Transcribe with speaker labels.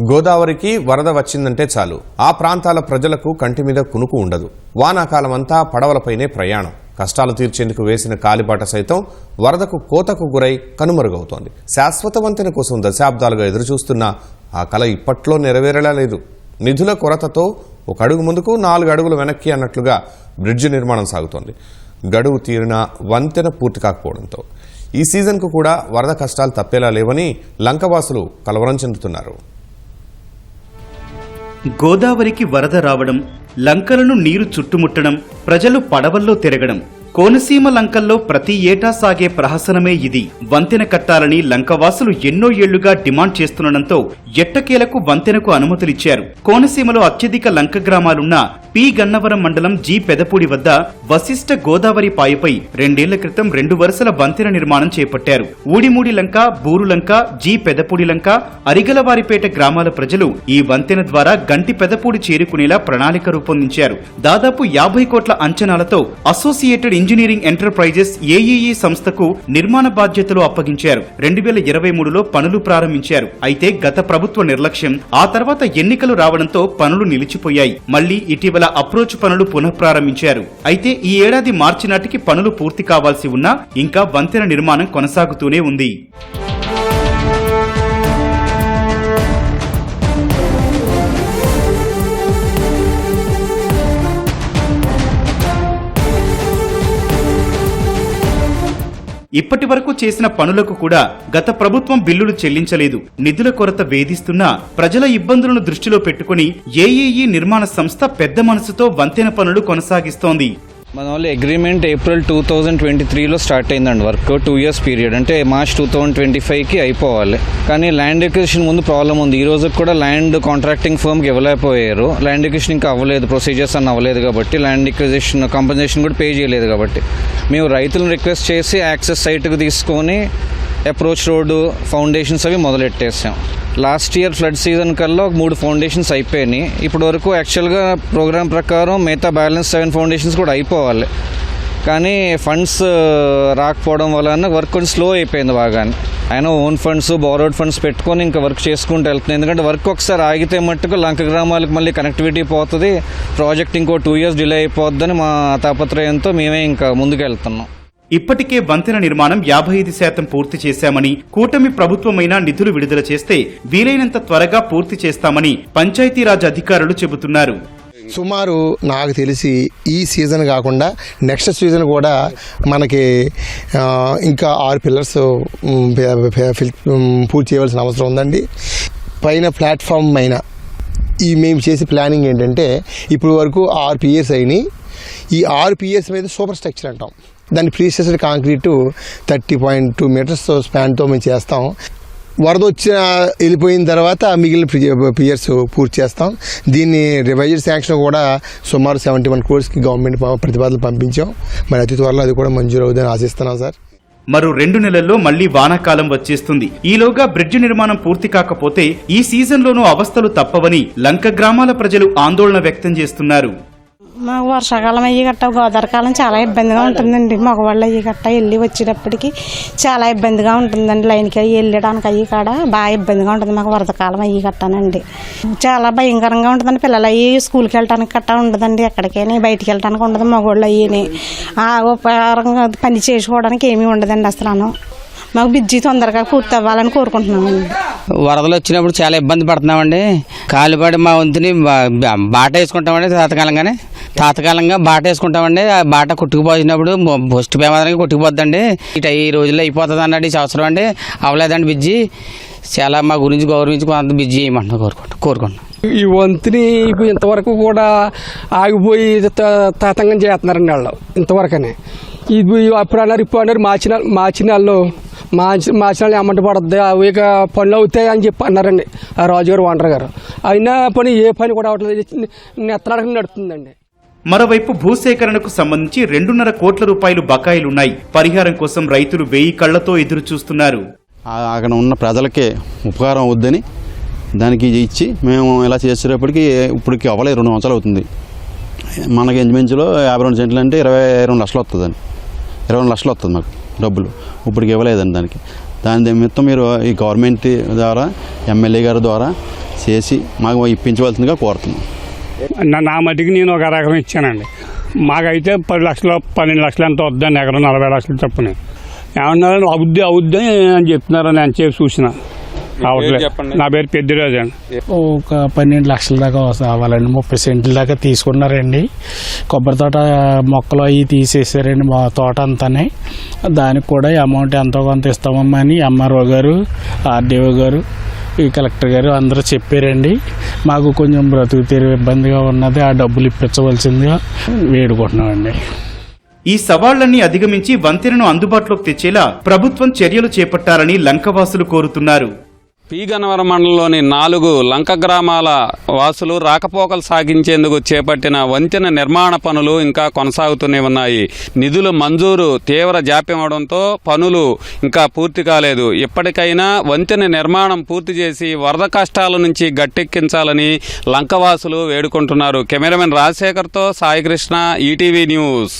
Speaker 1: గోదావరికి వరద వచ్చిందంటే చాలు. ఆ ప్రాంతాల ప్రజలకు కంటి మీద కునుకు ఉండదు. వానాకాలం అంతా పడవలపైనే ప్రయాణం. కష్టాలు తీర్చేందుకు వేసిన కాలిబాట సైతం వరదకు కోతకు గురై కనుమరుగవుతోంది. శాశ్వత వంతెన కోసం దశాబ్దాలుగా ఎదురుచూస్తున్న ఆ కళ ఇప్పట్లో నెరవేరలా లేదు నిధుల కొరతతో ఒక అడుగు ముందుకు నాలుగు అడుగులు వెనక్కి అన్నట్లుగా బ్రిడ్జి నిర్మాణం సాగుతోంది. గడువు తీరిన వంతెన పూర్తి కాకపోవడంతో. ఈ సీజన్కు కూడా వరద కష్టాలు తప్పేలా లేవని లంకవాసులు కలవరం చెందుతున్నారు.
Speaker 2: గోదావరికి వరద రావడం లంకలను నీరు చుట్టుముట్టడం ప్రజలు పడవల్లో తిరగడం. కోనసీమ లంకల్లో ప్రతి ఏటా సాగే ప్రహసనమే ఇది. వంతెన కట్టాలని లంకవాసులు ఎన్నో ఏళ్ళుగా డిమాండ్ చేస్తుండటంతో ఎట్టకేలకు వంతెనకు అనుమతులిచ్చారు. కోనసీమలో అత్యధిక లంక గ్రామాలున్న పి గన్నవరం మండలం జి పెదపూడి వద్ద వశిష్ట గోదావరి పాయపై రెండేళ్ళ క్రితం రెండు వరుసల వంతెన నిర్మాణం చేపట్టారు. ఊడిమూడి లంక బూరు లంక జి పెదపూడి లంక అరిగలవారిపేట గ్రామాల ప్రజలు ఈ వంతెన ద్వారా గంటి పెదపూడి చేరుకునేలా ప్రణాళిక రూపొందించారు. దాదాపు యాభై కోట్ల అంచనాలతో అసోసియేటెడ్ ఇంజనీరింగ్ ఎంటర్ప్రైజెస్ ఏఈఈ సంస్థకు నిర్మాణ బాధ్యతలు అప్పగించారు. రెండు వేల ఇరవై మూడులో పనులు ప్రారంభించారు. అయితే గత ప్రభుత్వ నిర్లక్ష్యం ఆ తర్వాత ఎన్నికలు రావడంతో పనులు నిలిచిపోయాయి. మళ్ళీ ఇటీవల అప్రోచ్ పనులు పునఃప్రారంభించారు. అయితే ఈ ఏడాది మార్చి నాటికి పనులు పూర్తి కావాల్సి ఉన్నా ఇంకా వంతెన నిర్మాణం కొనసాగుతూనే ఉంది. ఇప్పటి వరకు చేసిన పనులకు కూడా గత ప్రభుత్వం బిల్లులు చెల్లించలేదు. నిధుల కొరత వేధిస్తున్నా ప్రజల ఇబ్బందులను దృష్టిలో పెట్టుకుని ఏఈఈ నిర్మాణ సంస్థ పెద్ద మనసుతో వంతెన పనులు కొనసాగిస్తోంది.
Speaker 3: మన వాళ్ళు agreement April two thousand twenty త్రీలో స్టార్ట్ అయిందండి వర్క్ టూ ఇయర్స్ పీరియడ్ అంటే మార్చ్ టూ థౌజండ్ ట్వంటీ ఫైవ్కి అయిపోవాలి. కానీ ల్యాండ్ ఎక్విజిషన్ ముందు ప్రాబ్లం ఉంది. ఈ రోజుకి కూడా ల్యాండ్ కాంట్రాక్టింగ్ ఫర్మ్కి ఇవ్వలేకపోయారు. ల్యాండ్ ఎక్విజిషన్ ఇంకా అవ్వలేదు. ప్రొసీజర్స్ అన్న అవ్వలేదు కాబట్టి ల్యాండ్ ఎక్విజిషన్ కంపెన్సేషన్ కూడా పే చేయలేదు కాబట్టి. మేము రైతులను రిక్వెస్ట్ చేసి యాక్సెస్ సైట్కి తీసుకొని అప్రోచ్ రోడ్డు ఫౌండేషన్స్ అవి మొదలెట్టేసాం. లాస్ట్ ఇయర్ ఫ్లడ్ సీజన్ కల్లా ఒక మూడు ఫౌండేషన్స్ అయిపోయినాయి. ఇప్పటి వరకు యాక్చువల్గా ప్రోగ్రామ్ ప్రకారం మిగతా బ్యాలెన్స్ సెవెన్ ఫౌండేషన్స్ కూడా అయిపోవాలి. కానీ ఫండ్స్ రాకపోవడం వలన వర్క్ కొంచెం స్లో అయిపోయింది బాగానే. ఆయన ఓన్ ఫండ్స్ బోరోడ్ ఫండ్స్ పెట్టుకొని ఇంకా వర్క్ చేసుకుంటూ వెళ్తుంది ఎందుకంటే వర్క్ ఒకసారి ఆగితే మట్టుకు లంక గ్రామాలకు మళ్ళీ కనెక్టివిటీ పోతుంది. ప్రాజెక్ట్ ఇంకో టూ ఇయర్స్ డిలే అయిపోద్దని మా తాపత్రయంతో మేమే ఇంకా ముందుకు వెళ్తున్నాం
Speaker 2: ఇప్పటికే వంతెన నిర్మాణం యాభై ఐదు శాతం పూర్తి చేశామని కూటమి ప్రభుత్వమైనా నిధులు విడుదల చేస్తే వీలైనంత త్వరగా పూర్తి చేస్తామని పంచాయతీరాజ్ అధికారులు చెబుతున్నారు.
Speaker 4: సుమారు నాకు తెలిసి ఈ సీజన్ కాకుండా నెక్స్ట్ సీజన్ కూడా మనకి ఇంకా ఆరు పిల్లర్స్ పూర్తి చేయవలసిన అవసరం ఉందండి. పైన ప్లాట్ఫామ్ పైన ఈ మేము చేసే ప్లానింగ్ ఏంటంటే ఇప్పుడు వరకు ఆరు పిఎస్ అయినాయి ఈ ఆరు పిఎస్ మీద సూపర్ స్ట్రక్చర్ అంటాం. దాన్ని prestressed concrete thirty point two metres స్పాన్తో మేము చేస్తాం. వరద వచ్చిన వెళ్ళిపోయిన తర్వాత మిగిలిన పియర్స్ పూర్తి చేస్తాం. దీన్ని రివైజ్డ్ శాంక్షన్ కూడా సుమారు సెవెంటీ వన్ క్రోర్స్కి గవర్నమెంట్ ప- ప్రతిపాదనలు పంపించాం. మరి అతి త్వరలో అది కూడా మంజూరు అవుతుందని ఆశిస్తున్నాం సార్.
Speaker 2: మరో రెండు నెలల్లో మళ్ళీ వానాకాలం వచ్చేస్తుంది. ఈలోగా బ్రిడ్జి నిర్మాణం పూర్తి కాకపోతే ఈ సీజన్లోనూ అవస్థలు తప్పవని లంక గ్రామాల ప్రజలు ఆందోళన వ్యక్తం చేస్తున్నారు.
Speaker 5: మాకు వర్షాకాలం అయ్యి గట్ట గోదావరి కాలం చాలా ఇబ్బందిగా ఉంటుందండి. మగవాళ్ళు అయ్యి గట్ట వెళ్ళి వచ్చేటప్పటికి చాలా ఇబ్బందిగా ఉంటుందండి. లైన్కి అయ్యి వెళ్ళడానికి అయ్యి కాడ బాగా ఇబ్బందిగా ఉంటుంది మాకు వరదకాలం అయ్యి గట్టానండి. చాలా భయంకరంగా ఉంటుందండి. పిల్లలు అయ్యి స్కూల్కి వెళ్ళడానికి గట్టా ఉండదండి. ఎక్కడికైనా బయటికి వెళ్ళడానికి ఉండదు మగవాళ్ళు అయ్యి ఆ ఉపకారంగా పని చేసుకోవడానికి ఏమీ ఉండదండి అసలు మాకు బిజ్జి తొందరగా పూర్తి అవ్వాలని కోరుకుంటున్నామండి.
Speaker 6: వరదలు వచ్చినప్పుడు చాలా ఇబ్బంది పడుతున్నామండి. కాలుపడి మా వంతుని బా- బా- బాట వేసుకుంటామండి తాతకాలంగానే తాతకాలంగా బాట వేసుకుంటామండి. ఆ బాట కొట్టుకుపోయినప్పుడు బొస్ట్ ప్రమాదానికి కొట్టుకుపోద్దండి ఇట ఈ రోజుల్లో అయిపోతుంది అన్నాడు ఈ సంవత్సరం అండి. అవలేదండి బిజ్జి. చాలా మా గురించి గౌరవించి కొంత బిజ్జి చేయమంటున్నా కోరుకుంటా కోరుకుంటున్నాం.
Speaker 7: ఈ వంతుని ఇప్పుడు ఇంతవరకు కూడా ఆగిపోయి త- తతంగం చేస్తున్నారండి వాళ్ళు ఇంతవరకనే. ఇది అప్పుడు అన్నారు ఇప్పుడు అన్నారు మార్చి నెల మార్చి నెలలో మార్చి మార్చి వాళ్ళు అమౌంట్ పడద్ది అవి ఇక పనులు అవుతాయి అని చెప్పి అన్నారండి ఆ రాజుగారు ఓనర్ గారు. అయినా పని ఏ పని కూడా అవట్లేదు నెత్తనడక నడుతుందండి
Speaker 2: మరోవైపు భూసేకరణకు సంబంధించి రెండున్నర కోట్ల రూపాయలు బకాయిలున్నాయి. పరిహారం కోసం రైతులు వెయ్యి కళ్ళతో ఎదురు చూస్తున్నారు
Speaker 8: అక్కడ ఉన్న ప్రజలకే ఉపకారం అవుద్దని దానికి ఇచ్చి మేము ఇలా చేసేటప్పటికి ఇప్పటికి అవ్వలేదు రెండు సంవత్సరాలు అవుతుంది. మనకి ఇంచుమించులో యాభై రెండు సెంట్లు అంటే ఇరవై రెండు లక్షలు వస్తుందండి ఇరవై రెండు లక్షలు వస్తుంది మాకు డబ్బులు. ఇప్పటికి ఇవ్వలేదండి దానికి. దాని నిమిత్తం మీరు ఈ గవర్నమెంట్ ద్వారా ఎమ్మెల్యే గారి ద్వారా చేసి మాకు ఇప్పించవలసిందిగా కోరుతున్నాం.
Speaker 9: నా- నా మటుకు నేను ఒక ఎకరం ఇచ్చానండి. మాకైతే పది లక్షలు పన్నెండు లక్షలు ఎంత వద్దండి ఎకరం నలభై లక్షలు చొప్పున. ఏమన్నారని అవుద్ది అవుద్ది అని చెప్తున్నారు నేను చెప్పి చూసిన అవట్లేదు నా పేరు పెద్దిరాజు అండి.
Speaker 10: ఒక పన్నెండు లక్షల దాకా అవ్వాలండి. ముప్పై సెంట్ల దాకా తీసుకున్నారండి. కొబ్బరి తోట మొక్కలు అవి తీసేసారండి మా తోట అంతానే. దానికి కూడా అమౌంట్ ఎంతో కొంత ఇస్తామమ్మా అని ఎంఆర్ఓ గారు ఆర్డీఓ గారు ఈ కలెక్టర్ గారు అందరూ చెప్పారండి. మాకు కొంచెం బ్రతుకు తీరు ఇబ్బందిగా ఉన్నది ఆ డబ్బులు ఇప్పించవలసిందిగా వేడుకుంటున్నామండి.
Speaker 2: ఈ సవాళ్ళన్నీ అధిగమించి వంతెనను అందుబాటులోకి తెచ్చేలా ప్రభుత్వం చర్యలు చేపట్టాలని లంకవాసులు కోరుతున్నారు.
Speaker 11: పి గన్నవరం మండలంలోని నాలుగు లంక గ్రామాల వాసులు రాకపోకలు సాగించేందుకు చేపట్టిన వంతెన నిర్మాణ పనులు ఇంకా కొనసాగుతూనే ఉన్నాయి. నిధులు మంజూరు తీవ్ర జాప్యం అవడంతో పనులు ఇంకా పూర్తి కాలేదు. ఇప్పటికైనా వంతెన నిర్మాణం పూర్తి చేసి వరద కష్టాల నుంచి గట్టెక్కించాలని లంకవాసులు వేడుకుంటున్నారు. కెమెరామెన్ రాజశేఖర్తో సాయికృష్ణ ఈటీవీ న్యూస్.